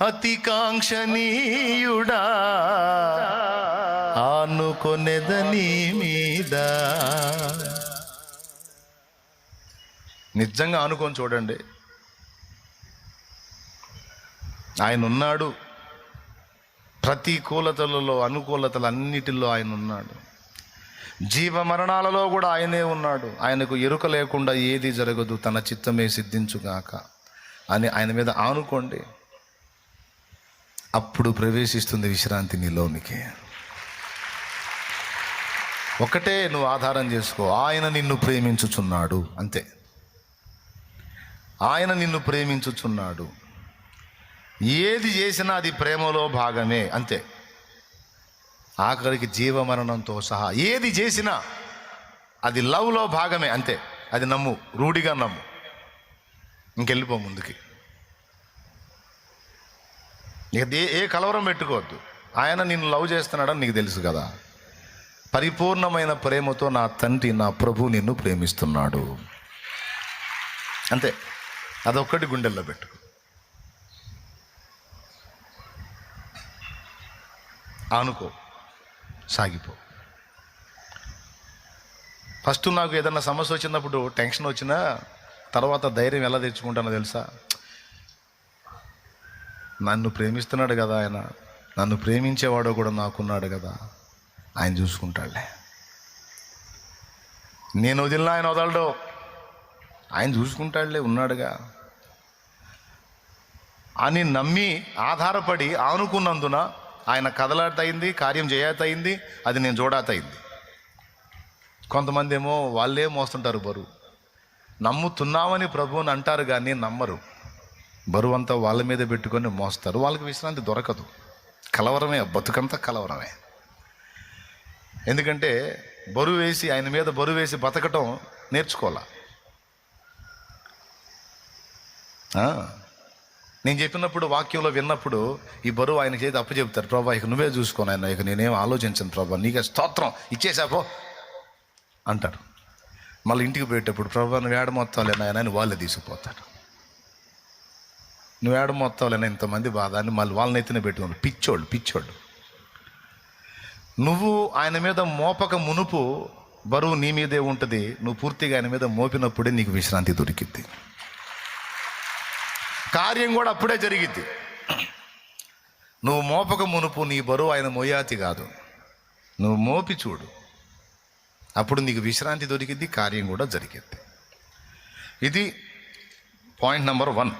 అతి కాంక్షణీయుడా ఆనుకొనెదని మీద నిజంగా ఆనుకొని చూడండి. ఆయన ఉన్నాడు ప్రతికూలతలలో అనుకూలతలు అన్నిటిలో ఆయన ఉన్నాడు జీవ మరణాలలో కూడా ఆయనే ఉన్నాడు. ఆయనకు ఎరుక లేకుండా ఏది జరగదు. తన చిత్తమే సిద్ధించుగాక అని ఆయన మీద ఆనుకోండి. అప్పుడు ప్రవేశిస్తుంది విశ్రాంతి నీలోనికి. ఒకటే నువ్వు ఆధారం చేసుకో. ఆయన నిన్ను ప్రేమించుచున్నాడు. అంతే. ఆయన నిన్ను ప్రేమించుచున్నాడు. ఏది చేసినా అది ప్రేమలో భాగమే. అంతే. ఆఖరికి జీవమరణంతో సహా ఏది చేసినా అది లవ్లో భాగమే. అంతే. అది నమ్ము. రూఢిగా నమ్ము. ఇంకెళ్ళిపో ముందుకి. ఏ- ఏ కలవరం పెట్టుకోవద్దు. ఆయన నిన్ను లవ్ చేస్తున్నాడని నీకు తెలుసు కదా. పరిపూర్ణమైన ప్రేమతో నా తండ్రి నా ప్రభు నిన్ను ప్రేమిస్తున్నాడు. అంతే. అదొక్కటి గుండెల్లో పెట్టుకో. ఆనుకో. సాగిపో. ఫస్ట్ నాకు ఏదన్నా సమస్య వచ్చినప్పుడు టెన్షన్ వచ్చినా తర్వాత ధైర్యం ఎలా తెచ్చుకుంటానో తెలుసా? నన్ను ప్రేమిస్తున్నాడు కదా ఆయన. నన్ను ప్రేమించేవాడు కూడా నాకున్నాడు కదా. ఆయన చూసుకుంటాడులే. నేను వదిలిన ఆయన వదలడు. ఆయన చూసుకుంటాడులే ఉన్నాడుగా. అని నమ్మి ఆధారపడి ఆనుకున్నందున ఆయన కదలాటయింది కార్యం చేయతయింది అది నేను చూడాతయింది కొంతమంది ఏమో వాళ్ళే మోస్తుంటారు బరువు. నమ్ముతున్నామని ప్రభువుని అంటారు కానీ నమ్మరు. బరువు అంతా వాళ్ళ మీద పెట్టుకొని మోస్తారు. వాళ్ళకి విశ్రాంతి దొరకదు. కలవరమే బతుకంతా కలవరమే. ఎందుకంటే బరువు వేసి ఆయన మీద బరువు వేసి బతకటం నేర్చుకోవాలా? నేను చెప్పినప్పుడు వాక్యంలో విన్నప్పుడు ఈ బరువు ఆయన చేతి అప్పు చెప్తారు ప్రభా ఇక నువ్వే చూసుకోను ఆయన ఇక నేనేం ఆలోచించను ప్రభా నీకే స్తోత్రం ఇచ్చేసాపో అంటారు. మళ్ళీ ఇంటికి పోయేటప్పుడు ప్రభా నువ్వు ఏడ మొత్తాలేనా అని వాళ్ళే తీసుకుపోతాడు నువ్వు ఏడ మొత్తాలేనా ఇంతమంది బాధ అని మళ్ళీ వాళ్ళని ఎత్తిన పెట్టుకోండి పిచ్చోళ్ళు పిచ్చోళ్ళు నువ్వు ఆయన మీద మోపక మునుపు బరువు నీ మీదే ఉంటుంది నువ్వు పూర్తిగా ఆయన మీద మోపినప్పుడే నీకు విశ్రాంతి దొరికిద్ది. కార్యం కూడా అప్పుడే జరిగిద్ది. నువ్వు మోపక మునుపు నీ బరువు ఆయన మోయాతి కాదు. నువ్వు మోపి చూడు. అప్పుడు నీకు విశ్రాంతి దొరికిద్ది కార్యం కూడా జరిగిద్ది. ఇది పాయింట్ నెంబర్ వన్.